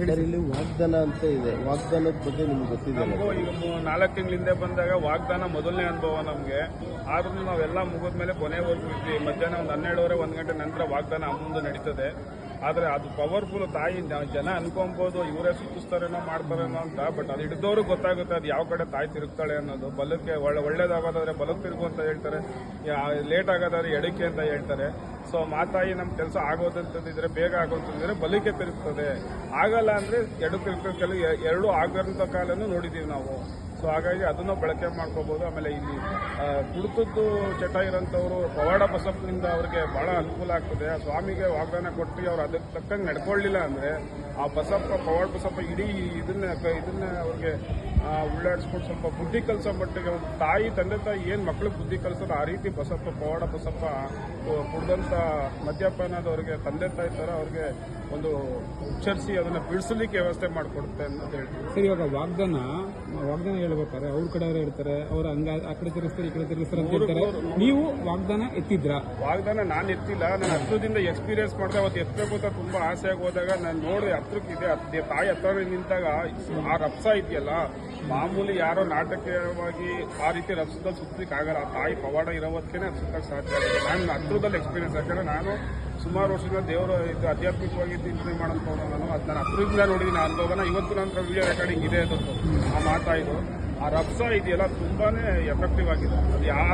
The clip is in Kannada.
ವಾಗ್ದಾನ ಅಂತ ಇದೆ. ವಾಗ್ದಾನದ ಬಗ್ಗೆ ನಿಮ್ಗೆ ಗೊತ್ತಿದೆ ನಾಲ್ಕು ತಿಂಗಳ ಹಿಂದೆ ಬಂದಾಗ ವಾಗ್ದಾನ ಮೊದಲನೇ ಅನುಭವ ನಮಗೆ. ಆದ್ರೂ ನಾವೆಲ್ಲ ಮುಗಿದ್ಮೇಲೆ ಕೊನೆವರೆಗೂ ಇದ್ವಿ. ಮಧ್ಯಾಹ್ನ ಒಂದು ಹನ್ನೆರಡುವರೆ, ಒಂದು ಗಂಟೆ ನಂತರ ವಾಗ್ದಾನ ಮುಂದೆ ನಡೀತದೆ. ಆದರೆ ಅದು ಪವರ್ಫುಲ್ ತಾಯಿ ಜನ ಅನ್ಕೊಬೋದು, ಇವರೇ ಸುತ್ತಿಸ್ತಾರೇನೋ ಮಾಡ್ತಾರೇನೋ ಅಂತ ಬಟ್ ಅದು ಹಿಡಿದವರು ಗೊತ್ತಾಗುತ್ತೆ ಅದು ಯಾವ ಕಡೆ ತಾಯಿ ತಿರುಗ್ತಾಳೆ ಅನ್ನೋದು. ಬಲಕ್ಕೆ ಒಳ್ಳೆ, ಒಳ್ಳೇದಾಗೋದಾದ್ರೆ ಬಲಕ್ಕೆ ತಿರುಗು ಅಂತ ಹೇಳ್ತಾರೆ. ಲೇಟ್ ಆಗೋದಾದ್ರೆ ಎಡಕ್ಕೆ ಅಂತ ಹೇಳ್ತಾರೆ. ಸೊ ಮಾತಾಯಿ ನಮ್ಮ ಕೆಲಸ ಆಗೋದಂತಂದಿದ್ರೆ, ಬೇಗ ಆಗೋಂತಂದಿದ್ರೆ ಬಲಕ್ಕೆ ತಿರುಗ್ತದೆ. ಆಗಲ್ಲ ಅಂದ್ರೆ ಎಡಕ್ಕೆ ಕೆಲವು ಎರಡು ಆಗಂತ ಕಾಲನ್ನು ನೋಡಿದೀವಿ ನಾವು. ಸೊ ಹಾಗಾಗಿ ಅದನ್ನು ಬಳಕೆ ಮಾಡ್ಕೋಬಹುದು ಆಮೇಲೆ ಇಲ್ಲಿ ಕುಡಿತದ್ದು ಚಟ ಇರೋಂಥವ್ರು ಪವಾಡ ಬಸಪ್ಪನಿಂದ ಅವ್ರಿಗೆ ಬಹಳ ಅನುಕೂಲ ಆಗ್ತದೆ. ಸ್ವಾಮಿಗೆ ವಾಗ್ದಾನ ಕೊಟ್ಟು ಅವ್ರು ಅದಕ್ಕೆ ತಕ್ಕಂಗೆ ನಡ್ಕೊಳ್ಳಿಲ್ಲ ಅಂದ್ರೆ ಆ ಬಸಪ್ಪ, ಪವಾಡ ಬಸಪ್ಪ ಇಡೀ ಇದನ್ನ ಇದನ್ನ ಅವ್ರಿಗೆ ಆ, ಉಳ್ಳಾಡಿಸ್ಕೊಂಡು ಸ್ವಲ್ಪ ಬುದ್ಧಿ ಕಲಿಸೋ ಮಟ್ಟಿಗೆ ಒಂದು ತಾಯಿ ತಂದೆ ತಾಯಿ ಏನು ಮಕ್ಳಿಗೆ ಬುದ್ಧಿ ಕಲಿಸೋದು ಆ ರೀತಿ ಬಸಪ್ಪ ಪವಾಡ ಬಸಪ್ಪ ಕುಡ್ದಂಥ ಮದ್ಯಪಾನದವ್ರಿಗೆ ತಂದೆ ತಾಯಿ ಥರ ಅವ್ರಿಗೆ ಒಂದು ಉಚ್ಚರಿಸಿ ಅದನ್ನು ಬಿಡಿಸಲಿಕ್ಕೆ ವ್ಯವಸ್ಥೆ ಮಾಡಿಕೊಡುತ್ತೆ ಅಂತ ಹೇಳ್ತೀವಿ ಸರಿ ಇವಾಗ ವಾಗ್ದಾನ ವಾಗ್ದಾನ ಹೇಳ್ಬೇಕಾದ್ರೆ ಅವ್ರ ಕಡೆಯವರು ಹೇಳ್ತಾರೆ ಅವ್ರು ಹಂಗ ಆ ಕಡೆ ತಿರುಗಿಸ್ತಾರೆ ಈ ಕಡೆ ತಿರುಗಿಸ್ತಾರೆ ಅಂತ ಹೇಳ್ತಾರೆ. ನೀವು ವಾಗ್ದಾನ ಎತ್ತಿದ್ರ? ವಾಗ್ದಾನ ನಾನು ಎತ್ತಿಲ್ಲ ನಾನು ಹತ್ರದಿಂದ ಎಕ್ಸ್ಪೀರಿಯನ್ಸ್ ಮಾಡಿದೆ ಅವತ್ತು ಎತ್ತಬೇಕು ಅಂತ ತುಂಬಾ ಆಸೆಯಾಗಿ ಹೋದಾಗ ನಾನು ನೋಡಿ ಹತ್ರಕ್ಕಿದೆ ಇದೆ ತಾಯಿ ಹತ್ರ ನಿಂತಾಗ ಆ ರಪ್ಸ ಇದೆಯಲ್ಲ ಮಾಮೂಲಿ ಯಾರೋ ನಾಟಕೀಯವಾಗಿ ಆ ರೀತಿ ರಪ್ಸದಲ್ಲಿ ಸುತ್ತಲಿಕ್ಕೆ ಆಗಲ್ಲ. ಆ ತಾಯಿ ಪವಾಡ ಇರೋವತ್ತೇನೆ ಅದು ಸುತ್ತಕ್ಕೆ ಸಾಧ್ಯ ಆಗುತ್ತೆ ನಾನು ಹತ್ರದಲ್ಲಿ ಎಕ್ಸ್ಪೀರಿಯನ್ಸ್ ಯಾಕಂದ್ರೆ ನಾನು ಸುಮಾರು ವರ್ಷದಿಂದ ದೇವರು ಇದು ಆಧ್ಯಾತ್ಮಿಕವಾಗಿ ಚಿಂತನೆ ಮಾಡಂತವ್ರು ನಾನು ಅದು ನಾನು ಹತ್ರದಿಂದ ನೋಡಿದ್ದೀನಿ ಆ ಅನುಭವನ ಇವತ್ತು ನನ್ನ ವಿಡಿಯೋ ರೆಕಾರ್ಡಿಂಗ್ ಇದೆ ಅದು ಆ ಮಾತಾಯಿದು ಆ ರಪ್ಸ ಇದೆಯಲ್ಲ ತುಂಬಾ ಎಫೆಕ್ಟಿವ್ ಆಗಿದೆ. ಅದು ಯಾವ